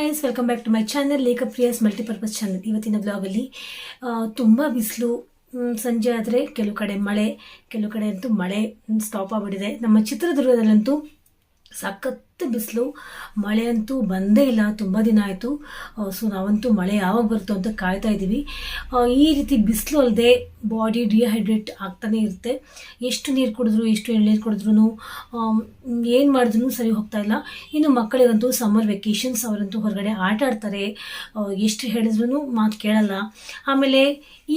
Guys welcome back to my channel Lekha Priya's multipurpose channel ಇವತ್ತಿನ ಬ್ಲಾಗಲ್ಲಿ ತುಂಬ ಬಿಸಿಲು ಸಂಜೆ ಆದರೆ ಕೆಲವು ಕಡೆ ಮಳೆ, ಕೆಲವು ಕಡೆ ಅಂತೂ ಮಳೆ ಸ್ಟಾಪ್ ಆಗಿಬಿಟ್ಟಿದೆ. ನಮ್ಮ ಚಿತ್ರದುರ್ಗದಲ್ಲಂತೂ ಸಖತ್ ಬಿಸಿಲು, ಮಳೆ ಅಂತೂ ಬಂದೇ ಇಲ್ಲ, ತುಂಬ ದಿನ ಆಯಿತು. ಸೊ ನಾವಂತೂ ಮಳೆ ಯಾವಾಗ ಬರುತ್ತೋ ಅಂತ ಕಾಯ್ತಾ ಇದ್ದೀವಿ. ಈ ರೀತಿ ಬಿಸಿಲು ಅಲ್ಲದೆ ಬಾಡಿ ಡಿಹೈಡ್ರೇಟ್ ಆಗ್ತಾನೆ ಇರುತ್ತೆ. ಎಷ್ಟು ನೀರು ಕುಡಿದ್ರು, ಎಷ್ಟು ಎಳ್ನೀರು ಕುಡಿದ್ರು ಏನು ಮಾಡಿದ್ರು ಸರಿ ಹೋಗ್ತಾ ಇಲ್ಲ. ಇನ್ನು ಮಕ್ಕಳಿಗಂತೂ ಸಮ್ಮರ್ ವೆಕೇಷನ್ಸ್ ಅವರಂತೂ ಹೊರಗಡೆ ಆಟ ಆಡ್ತಾರೆ. ಎಷ್ಟು ಹೇಳಿದ್ರು ಮಾತು ಕೇಳಲ್ಲ. ಆಮೇಲೆ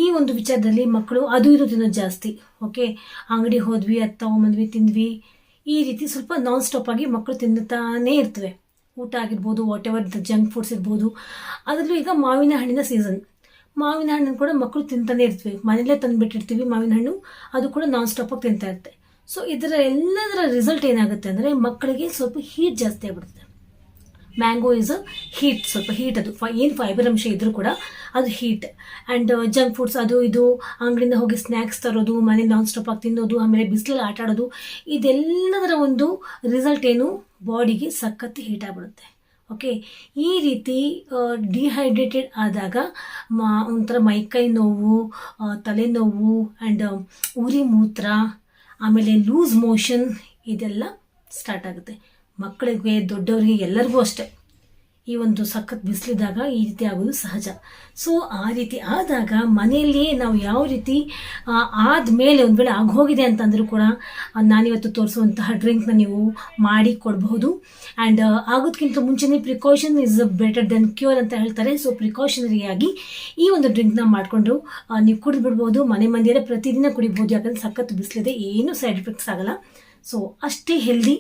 ಈ ಒಂದು ವಿಚಾರದಲ್ಲಿ ಮಕ್ಕಳು ಅದು ಇದು ತಿನ್ನೋದು ಜಾಸ್ತಿ ಓಕೆ ಅಂಗಡಿ ಹೋದ್ವಿ ಅದು ತೊಗೊಂಬಂದ್ವಿ ತಿಂದ್ವಿ. ಈ ರೀತಿ ಸ್ವಲ್ಪ ನಾನ್ ಸ್ಟಾಪ್ ಆಗಿ ಮಕ್ಕಳು ತಿನ್ನುತ್ತಾನೇ ಇರ್ತವೆ. ಊಟ ಆಗಿರ್ಬೋದು ವಾಟ್ ಎವರ್ ಜಂಕ್ ಫುಡ್ಸ್ ಇರ್ಬೋದು. ಅದರಲ್ಲೂ ಈಗ ಮಾವಿನ ಹಣ್ಣಿನ ಸೀಸನ್ ಮಾವಿನ ಹಣ್ಣನ್ನು ಕೂಡ ಮಕ್ಕಳು ತಿಂತಾನೆ ಇರ್ತೀವಿ. ಮನೆಯಲ್ಲೇ ತಂದುಬಿಟ್ಟಿರ್ತೀವಿ ಮಾವಿನ ಹಣ್ಣು, ಅದು ಕೂಡ ನಾನ್ ಸ್ಟಾಪಾಗಿ ತಿಂತಾ ಇರುತ್ತೆ. ಸೊ ಇದರ ಎಲ್ಲದರ ರಿಸಲ್ಟ್ ಏನಾಗುತ್ತೆ ಅಂದರೆ ಮಕ್ಕಳಿಗೆ ಸ್ವಲ್ಪ ಹೀಟ್ ಜಾಸ್ತಿ ಆಗ್ಬಿಡುತ್ತೆ. ಮ್ಯಾಂಗೋ ಇಸ್ ಅ ಹೀಟ್ ಸ್ವಲ್ಪ ಹೀಟ್ ಅದು. ಏನು ಫೈಬರ್ ಅಂಶ ಇದ್ರೂ ಕೂಡ ಅದು ಹೀಟ್ ಆ್ಯಂಡ್ ಜಂಕ್ ಫುಡ್ಸ್ ಅದು ಇದು, ಅಂಗಡಿಯಿಂದ ಹೋಗಿ ಸ್ನ್ಯಾಕ್ಸ್ ತರೋದು, ಮನೇಲಿ ನಾನ್ ಸ್ಟಾಪ್ ಆಗಿ ತಿನ್ನೋದು, ಆಮೇಲೆ ಬಿಸಿಲಲ್ಲಿ ಆಟ ಆಡೋದು, ಇದೆಲ್ಲದರ ಒಂದು ರಿಸಲ್ಟ್ ಏನು? ಬಾಡಿಗೆ ಸಖತ್ತು ಹೀಟ್ ಆಗಿಬಿಡುತ್ತೆ. ಓಕೆ ಈ ರೀತಿ ಡಿಹೈಡ್ರೇಟೆಡ್ ಆದಾಗ ಮಾ, ಒಂಥರ ಮೈಕೈ ನೋವು ತಲೆನೋವು ಆ್ಯಂಡ್ ಉರಿ ಮೂತ್ರ, ಆಮೇಲೆ ಲೂಸ್ ಮೋಷನ್ ಇದೆಲ್ಲ ಸ್ಟಾರ್ಟ್ ಆಗುತ್ತೆ. ಮಕ್ಕಳಿಗೆ, ದೊಡ್ಡವರಿಗೆ ಎಲ್ಲರಿಗೂ ಅಷ್ಟೆ. ಈ ಒಂದು ಸಖತ್ ಬಿಸಿಲಿದ್ದಾಗ ಈ ರೀತಿ ಆಗೋದು ಸಹಜ. ಸೊ ಆ ರೀತಿ ಆದಾಗ ಮನೆಯಲ್ಲಿಯೇ ನಾವು ಯಾವ ರೀತಿ ಆದಮೇಲೆ ಒಂದು ವೇಳೆ ಆಗೋಗಿದೆ ಅಂತಂದರೂ ಕೂಡ ನಾನಿವತ್ತು ತೋರಿಸುವಂತಹ ಡ್ರಿಂಕ್ನ ನೀವು ಮಾಡಿ ಕೊಡಬಹುದು. ಆ್ಯಂಡ್ ಆಗೋದಕ್ಕಿಂತ ಮುಂಚೆನೇ precaution is better than cure ಅಂತ ಹೇಳ್ತಾರೆ. ಸೊ ಪ್ರಿಕಾಷನರಿಯಾಗಿ ಈ ಒಂದು ಡ್ರಿಂಕ್ನ ಮಾಡಿಕೊಂಡು ನೀವು ಕುಡಿದು ಬಿಡ್ಬೋದು ಮನೆ ಮಂದಿಯಲ್ಲೇ ಪ್ರತಿದಿನ ಕುಡಿಬೋದು. ಯಾಕಂದ್ರೆ ಸಖತ್ ಬಿಸಿಲಿದೆ. ಏನು ಸೈಡ್ ಎಫೆಕ್ಟ್ಸ್ ಆಗಲ್ಲ. ಸೊ ಅಷ್ಟೇ ಹೆಲ್ದಿ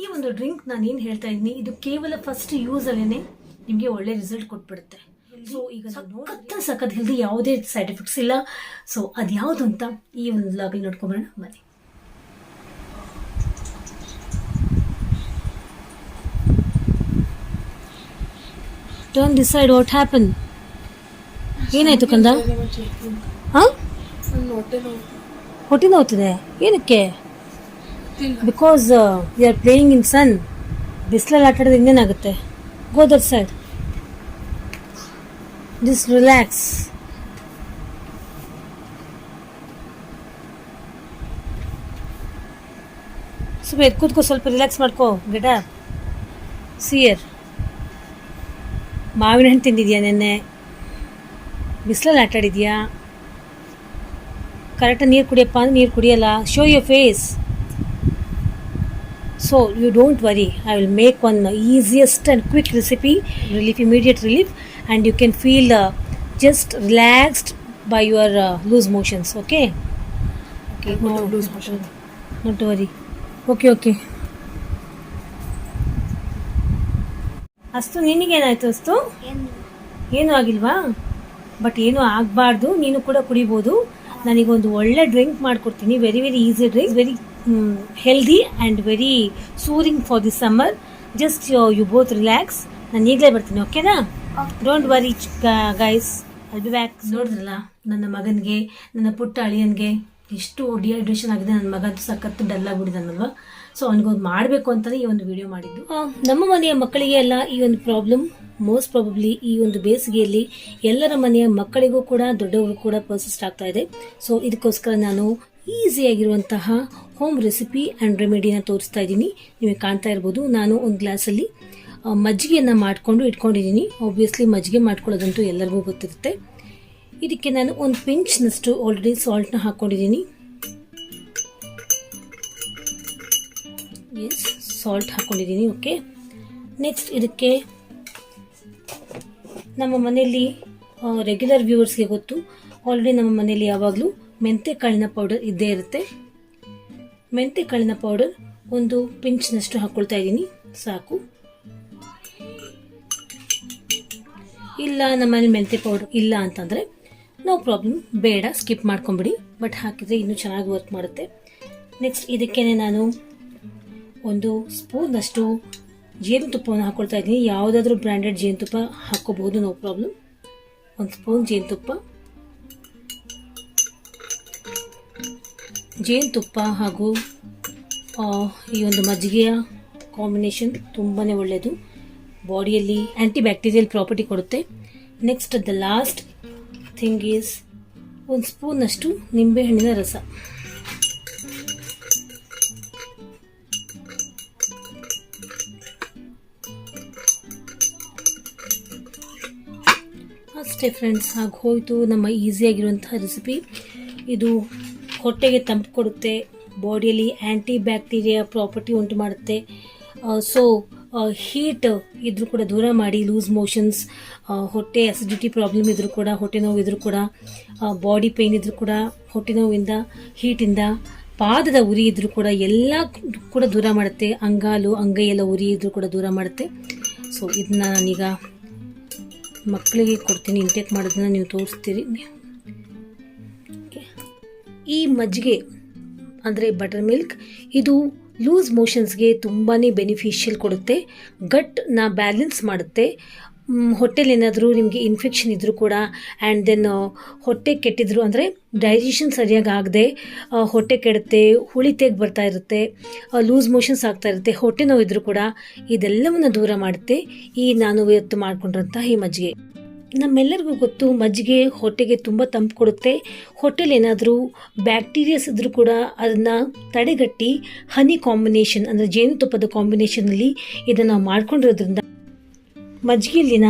ಈ ಒಂದು ಡ್ರಿಂಕ್ ನಾನು ಏನು ಹೇಳ್ತಾ ಇದ್ದೀನಿ ಇದು ಕೇವಲ ಫಸ್ಟ್ ಯೂಸಲ್ಲೇ ನಿಮಗೆ ಒಳ್ಳೆ ರಿಸಲ್ಟ್ ಕೊಟ್ಬಿಡುತ್ತೆ. ಸೊ ಈಗ ಸಖತ್ ಸಖತ್ ಹೆಲ್ದಿ ಯಾವುದೇ ಸೈಡ್ ಎಫೆಕ್ಟ್ಸ್ ಇಲ್ಲ. ಸೊ ಅದು ಯಾವುದು ಅಂತ ಈ ಒಂದು ಲಾಗಿ ನೋಡ್ಕೊಂಬರೋಣ ಬನ್ನಿ. ಡೋಂಟ್ ಡಿಸೈಡ್ ವಾಟ್ ಹ್ಯಾಪನ್ ಏನಾಯ್ತು ಕಂದ? ಹಾಂ? ಹೊಟ್ಟೆ ನೋವ್ತಿದೆ ಏನಕ್ಕೆ? Because you are playing in sun ಬಿಸಿಲಲ್ಲಿ ಆಟ ಆಡೋದು ಇನ್ನೇನಾಗುತ್ತೆ go that side this relax ಸ್ವಲ್ಪ ಎದ್ದು ಕೂತ್ಕೋ, ಸ್ವಲ್ಪ ರಿಲ್ಯಾಕ್ಸ್ ಮಾಡ್ಕೋ ಗಿಡ ಸಿಯರ್ ಮಾವಿನ ಹಣ್ಣು ತಿಂದಿದ್ಯಾ ನೆನ್ನೆ? ಬಿಸಿಲಲ್ಲಿ ಆಟಾಡಿದ್ಯಾ? ಕರೆಕ್ಟಾಗಿ ನೀರು ಕುಡಿಯಪ್ಪ ಅಂದ್ರೆ ನೀರು ಕುಡಿಯಲ್ಲ. Show your face so you don't worry I will make one easiest and quick recipe relief immediate relief and you can feel just relaxed by your loose motions okay okay not worry okay okay ಅಷ್ಟು ನಿನಗೇನಾಯ್ತು ಅಷ್ಟು ಏನೂ? ಆಗಿಲ್ವಾ? But ಏನೂ ಆಗಬಾರ್ದು. ನೀನು ಕೂಡ ಕುಡಿಬೋದು. ನನಗೊಂದು ಒಳ್ಳೆ ಡ್ರಿಂಕ್ ಮಾಡಿಕೊಡ್ತೀನಿ. Very very easy drink very healthy and very soothing for the summer just you both relax. ನಾನು ಈಗಲೇ ಬರ್ತೀನಿ ಓಕೆನಾ don't worry guys I be back ನೋಡಿದ್ರಲ್ಲ ನನ್ನ ಮಗನಿಗೆ ನನ್ನ ಪುಟ್ಟ ಅಳಿಯನ್ಗೆ ಎಷ್ಟು ಡಿಹೈಡ್ರೇಷನ್ ಆಗಿದೆ ನನ್ನ ಮಗ ಸಖತ್ತು ಡಲ್ ಆಗಿಬಿಟ್ಟಿದ್ದಾನಲ್ವಾ? ಸೊ ಅವನಿಗೊಂದು ಮಾಡಬೇಕು ಅಂತಲೇ ಈ ಒಂದು ವಿಡಿಯೋ ಮಾಡಿದ್ದು. ನಮ್ಮ ಮನೆಯ ಮಕ್ಕಳಿಗೆ ಎಲ್ಲ ಈ ಒಂದು ಪ್ರಾಬ್ಲಮ್ ಮೋಸ್ಟ್ ಪ್ರಾಬಬ್ಲಿ ಈ ಒಂದು ಬೇಸಿಗೆಯಲ್ಲಿ ಎಲ್ಲರ ಮನೆಯ ಮಕ್ಕಳಿಗೂ ಕೂಡ ದೊಡ್ಡವರು ಕೂಡ ಪರ್ಸಿಸ್ಟ್ ಆಗ್ತಾ ಇದೆ. ಸೊ ಇದಕ್ಕೋಸ್ಕರ ನಾನು ಈಸಿಯಾಗಿರುವಂತಹ ಹೋಮ್ ರೆಸಿಪಿ ಆ್ಯಂಡ್ ರೆಮಿಡಿನ ತೋರಿಸ್ತಾ ಇದ್ದೀನಿ. ನಿಮಗೆ ಕಾಣ್ತಾ ಇರ್ಬೋದು, ನಾನು ಒಂದು ಗ್ಲಾಸಲ್ಲಿ ಮಜ್ಜಿಗೆಯನ್ನು ಮಾಡಿಕೊಂಡು ಇಟ್ಕೊಂಡಿದ್ದೀನಿ. ಆಬ್ವಿಯಸ್ಲಿ ಮಜ್ಜಿಗೆ ಮಾಡ್ಕೊಳ್ಳೋದಂತೂ ಎಲ್ಲರಿಗೂ ಗೊತ್ತಿರುತ್ತೆ. ಇದಕ್ಕೆ ನಾನು ಒಂದು ಪಿಂಚ್ನಷ್ಟು ಆಲ್ರೆಡಿ ಸಾಲ್ಟ್ನ ಹಾಕ್ಕೊಂಡಿದ್ದೀನಿ ಎಸ್ ಸಾಲ್ಟ್ ಹಾಕ್ಕೊಂಡಿದ್ದೀನಿ ಓಕೆ ನೆಕ್ಸ್ಟ್ ಇದಕ್ಕೆ ನಮ್ಮ ಮನೆಯಲ್ಲಿ ರೆಗ್ಯುಲರ್ ವ್ಯೂವರ್ಸ್ಗೆ ಗೊತ್ತು. ಆಲ್ರೆಡಿ ನಮ್ಮ ಮನೆಯಲ್ಲಿ ಯಾವಾಗಲೂ ಮೆಂತೆ ಕಾಳಿನ ಪೌಡರ್ ಇದ್ದೇ ಇರುತ್ತೆ. ಮೆಂತೆ ಕಾಳಿನ ಪೌಡರ್ ಒಂದು ಪಿಂಚ್ನಷ್ಟು ಹಾಕ್ಕೊಳ್ತಾ ಇದ್ದೀನಿ. ಸಾಕು. ಇಲ್ಲ, ನಮ್ಮಲ್ಲಿ ಮೆಂತೆ ಪೌಡರ್ ಇಲ್ಲ ಅಂತಂದರೆ ನೋ ಪ್ರಾಬ್ಲಮ್ ಬೇಡ ಸ್ಕಿಪ್ ಮಾಡ್ಕೊಂಬಿಡಿ. ಬಟ್ ಹಾಕಿದರೆ ಇನ್ನೂ ಚೆನ್ನಾಗಿ ವರ್ಕ್ ಮಾಡುತ್ತೆ. ನೆಕ್ಸ್ಟ್ ಇದಕ್ಕೇನೆ ನಾನು ಒಂದು ಸ್ಪೂನಷ್ಟು ಜೇನುತುಪ್ಪವನ್ನು ಹಾಕ್ಕೊಳ್ತಾ ಇದ್ದೀನಿ. ಯಾವುದಾದ್ರೂ ಬ್ರ್ಯಾಂಡೆಡ್ ಜೇನುತುಪ್ಪ ಹಾಕ್ಕೋಬಹುದು ನೋ ಪ್ರಾಬ್ಲಮ್ ಒಂದು ಸ್ಪೂನ್ ಜೇನುತುಪ್ಪ ಜೇನುತುಪ್ಪ ಹಾಗೂ ಈ ಒಂದು ಮಜ್ಜಿಗೆಯ ಕಾಂಬಿನೇಷನ್ ತುಂಬಾ ಒಳ್ಳೆಯದು ಬಾಡಿಯಲ್ಲಿ ಆ್ಯಂಟಿ ಬ್ಯಾಕ್ಟೀರಿಯಲ್ ಪ್ರಾಪರ್ಟಿ ಕೊಡುತ್ತೆ. Next the last thing is ಒಂದು ಸ್ಪೂನಷ್ಟು ನಿಂಬೆಹಣ್ಣಿನ ರಸ. ಅಷ್ಟೇ ಫ್ರೆಂಡ್ಸ್ ಹಾಗೆ ಹೋಯಿತು ನಮ್ಮ ಈಸಿಯಾಗಿರುವಂತಹ ರೆಸಿಪಿ ಇದು ಹೊಟ್ಟೆಗೆ ತಂಪು ಕೊಡುತ್ತೆ ಬಾಡಿಯಲ್ಲಿ ಆ್ಯಂಟಿ ಬ್ಯಾಕ್ಟೀರಿಯಾ ಪ್ರಾಪರ್ಟಿ ಉಂಟು ಮಾಡುತ್ತೆ. ಸೊ ಹೀಟ್ ಇದ್ರೂ ಕೂಡ ದೂರ ಮಾಡಿ ಲೂಸ್ ಮೋಷನ್ಸ್ ಹೊಟ್ಟೆ ಅಸಿಡಿಟಿ ಪ್ರಾಬ್ಲಮ್ ಇದ್ರೂ ಕೂಡ, ಹೊಟ್ಟೆ ನೋವು ಇದ್ರೂ ಕೂಡ ಬಾಡಿ ಪೇಯ್ನ್ ಇದ್ರೂ ಕೂಡ, ಹೊಟ್ಟೆ ನೋವಿಂದ ಹೀಟಿಂದ ಪಾದದ ಉರಿ ಇದ್ರೂ ಕೂಡ ಎಲ್ಲ ಕೂಡ ದೂರ ಮಾಡುತ್ತೆ. ಅಂಗಾಲು, ಅಂಗೈಯೆಲ್ಲ ಉರಿ ಇದ್ರೂ ಕೂಡ ದೂರ ಮಾಡುತ್ತೆ. ಸೊ ಇದನ್ನ ನಾನೀಗ ಮಕ್ಕಳಿಗೆ ಕೊಡ್ತೀನಿ ಇಂಟೇಕ್ ಮಾಡೋದನ್ನ ನೀವು ತೋರಿಸ್ತೀರಿ. ಈ ಮಜ್ಜಿಗೆ, ಅಂದರೆ ಬಟರ್ ಮಿಲ್ಕ್ ಇದು ಲೂಸ್ ಮೋಷನ್ಸ್ಗೆ ತುಂಬಾ ಬೆನಿಫಿಷಿಯಲ್ ಕೊಡುತ್ತೆ ಗಟ್ನ ಬ್ಯಾಲೆನ್ಸ್ ಮಾಡುತ್ತೆ. ಹೊಟ್ಟೆಲಿ ಏನಾದರೂ ನಿಮಗೆ ಇನ್ಫೆಕ್ಷನ್ ಇದ್ದರೂ ಕೂಡ ಆ್ಯಂಡ್ ದೆನ್ ಹೊಟ್ಟೆ ಕೆಟ್ಟಿದ್ರು ಅಂದರೆ ಡೈಜೆಷನ್ ಸರಿಯಾಗಿ ಆಗದೆ ಹೊಟ್ಟೆ ಕೆಡುತ್ತೆ, ಹುಳಿ ತೆಗ್ ಬರ್ತಾ ಇರುತ್ತೆ ಲೂಸ್ ಮೋಷನ್ಸ್ ಆಗ್ತಾ ಇರುತ್ತೆ, ಹೊಟ್ಟೆ ನೋವು ಇದ್ದರೂ ಕೂಡ ಇದೆಲ್ಲವನ್ನು ದೂರ ಮಾಡುತ್ತೆ ಈ ನಾನು ಇವತ್ತು ಮಾಡಿಕೊಂಡಿರೋಂಥ ಈ ಮಜ್ಜಿಗೆ. ನಮ್ಮೆಲ್ಲರಿಗೂ ಗೊತ್ತು ಮಜ್ಜಿಗೆ ಹೊಟ್ಟೆಗೆ ತುಂಬ ತಂಪು ಕೊಡುತ್ತೆ. ಹೊಟ್ಟೆಲಿ ಏನಾದರೂ ಬ್ಯಾಕ್ಟೀರಿಯಾಸ್ ಇದ್ದರೂ ಕೂಡ ಅದನ್ನು ತಡೆಗಟ್ಟಿ ಹನಿ ಕಾಂಬಿನೇಷನ್ ಅಂದರೆ ಜೇನುತುಪ್ಪದ ಕಾಂಬಿನೇಷನಲ್ಲಿ ಇದನ್ನು ಮಾಡ್ಕೊಂಡಿರೋದ್ರಿಂದ ಮಜ್ಜಿಗೆಯಲ್ಲಿನ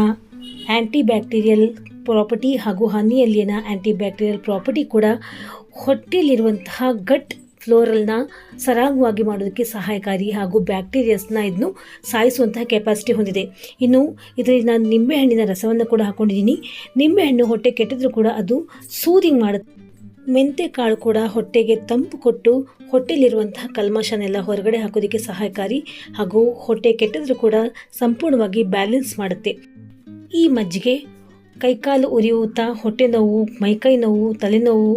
ಆ್ಯಂಟಿ ಬ್ಯಾಕ್ಟೀರಿಯಲ್ ಪ್ರಾಪರ್ಟಿ ಹಾಗೂ ಹನಿಯಲ್ಲಿನ ಆ್ಯಂಟಿ ಬ್ಯಾಕ್ಟೀರಿಯಲ್ ಪ್ರಾಪರ್ಟಿ ಕೂಡ ಹೊಟ್ಟೆಯಲ್ಲಿರುವಂತಹ ಗಟ್ ಫ್ಲೋರಲ್ನ ಸರಾಗವಾಗಿ ಮಾಡೋದಕ್ಕೆ ಸಹಾಯಕಾರಿ ಹಾಗೂ ಬ್ಯಾಕ್ಟೀರಿಯಾಸ್ನ ಇದನ್ನು ಸಾಯಿಸುವಂತಹ ಕೆಪಾಸಿಟಿ ಹೊಂದಿದೆ. ಇನ್ನು ಇದರಲ್ಲಿ ನಾನು ನಿಂಬೆಹಣ್ಣಿನ ರಸವನ್ನು ಕೂಡ ಹಾಕೊಂಡಿದ್ದೀನಿ. ನಿಂಬೆಹಣ್ಣು ಹೊಟ್ಟೆ ಕೆಟ್ಟಿದ್ರೂ ಕೂಡ ಅದು ಸೂದಿಂಗ್ ಮಾಡುತ್ತೆ ಮೆಂತೆ ಕಾಳು ಕೂಡ ಹೊಟ್ಟೆಗೆ ತಂಪು ಕೊಟ್ಟು ಹೊಟ್ಟೆಯಲ್ಲಿರುವಂತಹ ಕಲ್ಮಶನೆಲ್ಲ ಹೊರಗಡೆ ಹಾಕೋದಕ್ಕೆ ಸಹಾಯಕಾರಿ ಹಾಗೂ ಹೊಟ್ಟೆ ಕೆಟ್ಟಿದ್ರೂ ಕೂಡ ಸಂಪೂರ್ಣವಾಗಿ ಬ್ಯಾಲೆನ್ಸ್ ಮಾಡುತ್ತೆ. ಈ ಮಜ್ಜಿಗೆ ಕೈಕಾಲು ಉರಿಯೂತ ಹೊಟ್ಟೆ ನೋವು ಮೈಕೈ ನೋವು ತಲೆನೋವು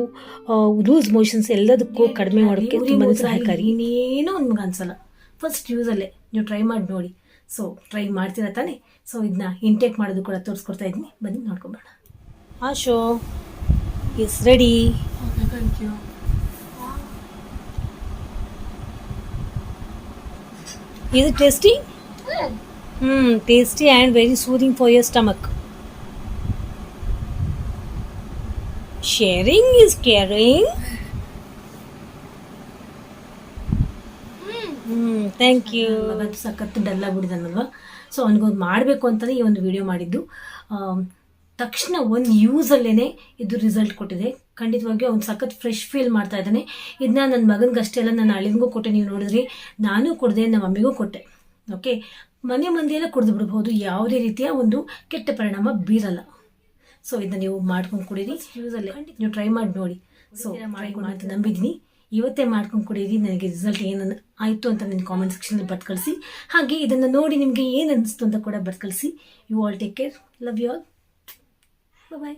ಲೂಸ್ ಮೋಷನ್ಸ್ ಎಲ್ಲದಕ್ಕೂ ಕಡಿಮೆ ಮಾಡೋಕ್ಕೆ ತುಂಬಾ ಸಹಾಯಕಾರಿ. ಇನ್ನೇನೋ ನಿಮ್ಗೆ ಅನ್ಸಲ್ಲ. ಫಸ್ಟ್ ಯೂಸಲ್ಲೇ ನೀವು ಟ್ರೈ ಮಾಡಿ ನೋಡಿ. ಸೊ ಟ್ರೈ ಮಾಡ್ತೀರಾ ತಾನೇ? ಸೊ ಇದನ್ನ ಇಂಟೇಕ್ ಮಾಡೋದು ಕೂಡ ತೋರಿಸ್ಕೊಡ್ತಾ ಇದ್ದೀನಿ. ಬನ್ನಿ ನೋಡ್ಕೊಬೇಡ ಆ show is ready thank you ಇದು ಟೇಸ್ಟಿ ಹ್ಞೂ tasty and very soothing for your stomach sharing is caring. Hmm. Thank you ಮಗ ಸಖತ್ತು ಡಲ್ ಆಗ್ಬಿಟ್ಟಿದ್ದಾನಲ್ವಾ ಸೊ ಅವ್ನಿಗೊಂದು ಮಾಡಬೇಕು ಅಂತಲೇ ಈ ಒಂದು ವಿಡಿಯೋ ಮಾಡಿದ್ದು. ತಕ್ಷಣ ಒಂದು ಯೂಸಲ್ಲೇ ಇದು ರಿಸಲ್ಟ್ ಕೊಟ್ಟಿದೆ. ಖಂಡಿತವಾಗಿ ಅವ್ನು ಸಖತ್ ಫ್ರೆಶ್ ಫೀಲ್ ಮಾಡ್ತಾ ಇದ್ದಾನೆ. ಇದನ್ನ ನನ್ನ ಮಗನಿಗಷ್ಟೇ ಅಲ್ಲ ನನ್ನ ಅಳಿವಿಗೂ ಕೊಟ್ಟೆ ನೀವು ನೋಡಿದ್ರಿ? ನಾನು ಕೊಡದೆ ನಮ್ಮ ಮಮ್ಮಿಗೂ ಕೊಟ್ಟೆ. ಓಕೆ ಮನೆ ಮಂದಿಯೆಲ್ಲ ಕುಡಿದು ಬಿಡ್ಬೋದು ಯಾವುದೇ ರೀತಿಯ ಒಂದು ಕೆಟ್ಟ ಪರಿಣಾಮ ಬೀರಲ್ಲ. ಸೊ ಇದನ್ನ ನೀವು ಮಾಡ್ಕೊಂಡು ಕುಡೀರಿ. ಯೂಸಲ್ಲೇ ನೀವು ಟ್ರೈ ಮಾಡಿ ನೋಡಿ. ಸೊ ಮಾಡ್ಕೊಂಡು ಅಂತ ನಂಬಿದ್ದೀನಿ. ಇವತ್ತೇ ಮಾಡ್ಕೊಂಡು ಕುಡೀರಿ. ನನಗೆ ರಿಸಲ್ಟ್ ಏನು ಆಯಿತು ಅಂತ ನನ್ನ ಕಾಮೆಂಟ್ ಸೆಕ್ಷನಲ್ಲಿ ಬರ್ತ್ ಕಳಿಸಿ ಹಾಗೆ ಇದನ್ನು ನೋಡಿ ನಿಮಗೆ ಏನು ಅನಿಸ್ತು ಅಂತ ಕೂಡ ಬರ್ತ್ ಕಳಿಸಿ you all take care love you all bye